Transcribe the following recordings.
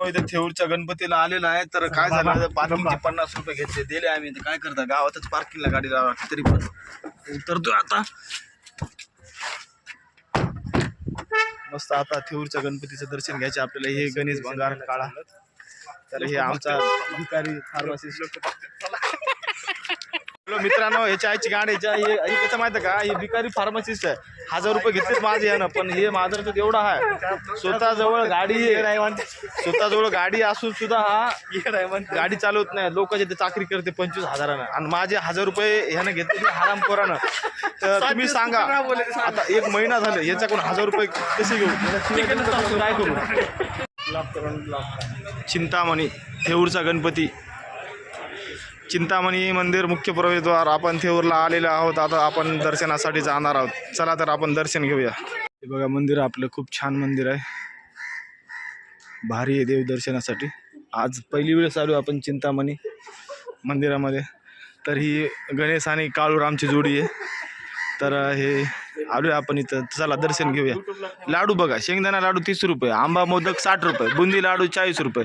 इथे थेऊरच्या गणपतीला आलेला आहे. तर काय झालं? पार्किंगचे पन्नास रुपये घेतले. दिले आम्ही. काय करता? गावातच पार्किंगला गाडी लावा तरी पण. उतरतोय आता मस्त आता थेऊरच्या गणपतीचं दर्शन घ्यायचे आपल्याला. हे गणेश भंगार काळा. तर हे आमचा भिकारी फार्मासिस्ट मित्रांनो ह्याच्या आईची गाडी कसं माहिती आहे का? हे भिकारी फार्मासिस्ट आहे. हजार रुपये घेतलेच माझे यानं पण हे माझं तर एवढा आहे. स्वतःजवळ गाडी स्वतःजवळ गाडी असून सुद्धा हा गाडी चालवत नाही. लोकांचे ते चाकरी करते पंचवीस हजारानं. आणि माझे हजार रुपये ह्यानं घेतले हराम पोरानं तर तुम्ही सांगा आता एक महिना झालं याच्याकडून हजार रुपये कसे घेऊ? काय करू? चिंतामणी थेऊरचा गणपती. चिंतामणी मंदिर मुख्य प्रवेशद्वार. आपण थेऊरला आलेलो आहोत. आता आपण दर्शनासाठी जाणार आहोत. चला तर आपण दर्शन घेऊया. हे बघा मंदिर आपलं खूप छान मंदिर आहे. भारी आहे देव दर्शनासाठी. आज पहिली वेळेस आलो आपण चिंतामणी मंदिरामध्ये. तर ही गणेश आणि काळूरामची जोडी आहे. तर हे आलो आपण इथं. चला दर्शन घेऊया. लाडू बघा शेंगदाणा लाडू तीस रुपये आंबा मोदक साठ रुपये बुंदी लाडू चाळीस रुपये.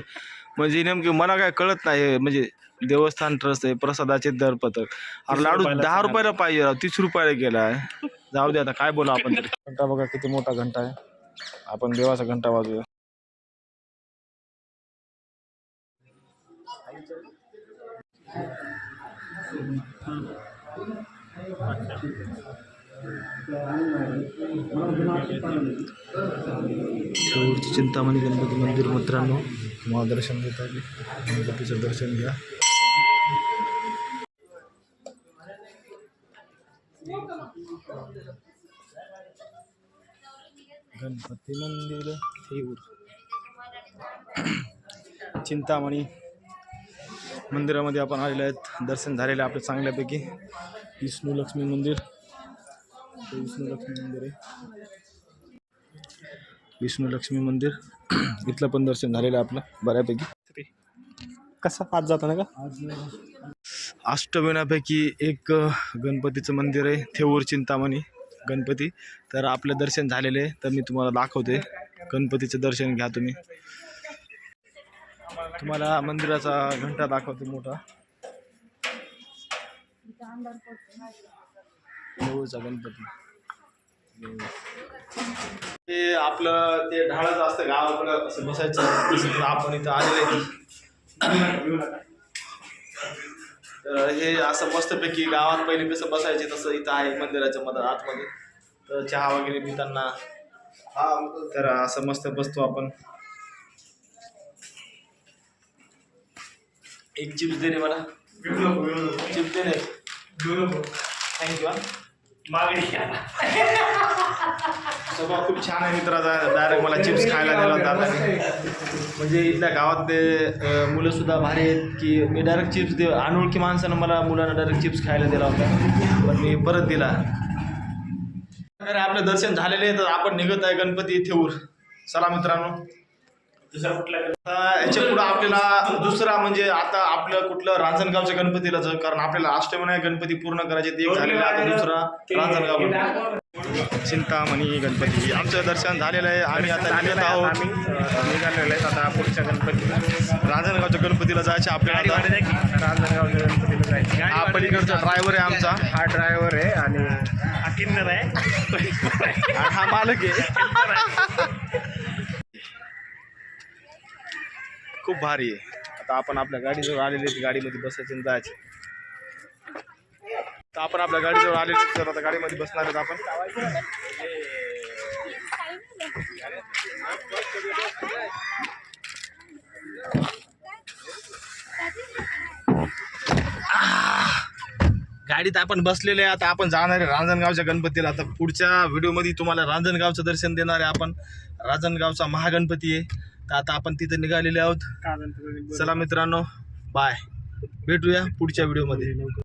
म्हणजे नेमके मला काय कळत नाही म्हणजे देवस्थान ट्रस्ट आहे प्रसादाचे दर पथक अरे लाडू दहा रुपयाला पाहिजे राव, तीस रुपयाला गेला आहे. जाऊ दे आता काय बोला आपण तरी. घंटा बघा किती मोठा घंटा आहे. आपण देवाचा घंटा वाजूया चिंतामणी गणपती मंदिर मित्रांनो. महादर्शन घेता देत गणपतीचं दर्शन घ्या. गणपती मंदिर थेऊर. चिंतामणी मंदिरामध्ये आपण आलेले आहेत. दर्शन झालेलं आहे आपलं चांगल्यापैकी. विष्णू लक्ष्मी मंदिर. विष्णू लक्ष्मी मंदिर आहे. विष्णू लक्ष्मी मंदिर. इथलं पण दर्शन झालेलं आहे आपलं बऱ्यापैकी. कसा आज जाता ना का? अष्टविनापैकी एक गणपतीचं मंदिर आहे थेऊर चिंतामणी गणपती. तर आपलं दर्शन झालेलं आहे तर मी तुम्हाला दाखवते. गणपतीचं दर्शन घ्या तुम्ही. तुम्हाला मंदिराचा घंटा दाखवते मोठा. थेऊरचा गणपती. ते आपलं ते ढाळच असतं गावाकडं असं बसायचं. आपण इथं आलेलं आहे. तर हे असं मस्तपैकी गावात पहिले कसं बसायचे तसं इथं आहे मंदिराच्या मध्ये आतमध्ये. तर चहा वगैरे पिताना तर असं मस्त बसतो आपण. एक चिप्स दे रे मला. चिप्स दे रे. थँक्यू स्वभाव खूप छान आहे मित्राचा डायरेक्ट मला चिप्स खायला दिला होता म्हणजे इथल्या गावातले मुलं सुद्धा भारी आहेत की मी डायरेक्ट चिप्स दे अनोळखी माणसानं मला मुलांना डायरेक्ट चिप्स खायला दिला होता. पण मी परत दिला. अरे आपलं दर्शन झालेले आहे तर आपण निघत आहे गणपती थेऊर चला मित्रांनो. याच्या पुढं आपल्याला दुसरा म्हणजे आता आपलं कुठलं रांजणगावच्या गणपतीला जाऊ कारण आपल्याला अष्टविनायक गणपती पूर्ण करायचे ते झालेला आहे आता दुसरा रांजणगाव गणपती. चिंतामणी गणपती. आमचं दर्शन झालेलं आहे. आम्ही आता निघत आहोत. निघालेले आहेत आता पुढच्या गणपतीला. रांजणगावच्या गणपतीला जायचे आपल्याला आता. रांजणगावच्या गणपतीला जायचं. हा पलीकडचा ड्रायव्हर आहे आमचा. हा ड्रायव्हर आहे आणि हा किन्नर आहे. हा मालक आहे. खूप भारी आहे. आता आपण आपल्या गाडीजवळ आलेले गाडीमध्ये बसायचे जायचे. तर आपण आपल्या गाडीजवळ आलेले तर आता गाडीमध्ये बसणार आहेत आपण. गाडीत आपण बसलेले आहे आता आपण जाणार आहे रांजणगावच्या गणपतीला. आता पुढच्या व्हिडिओमध्ये तुम्हाला रांजणगावचं दर्शन देणार आहे आपण. रांजणगावचा महागणपती आहे. तर आता आपण तिथे निघालेले आहोत. चला मित्रांनो बाय भेटूया पुढच्या व्हिडिओमध्ये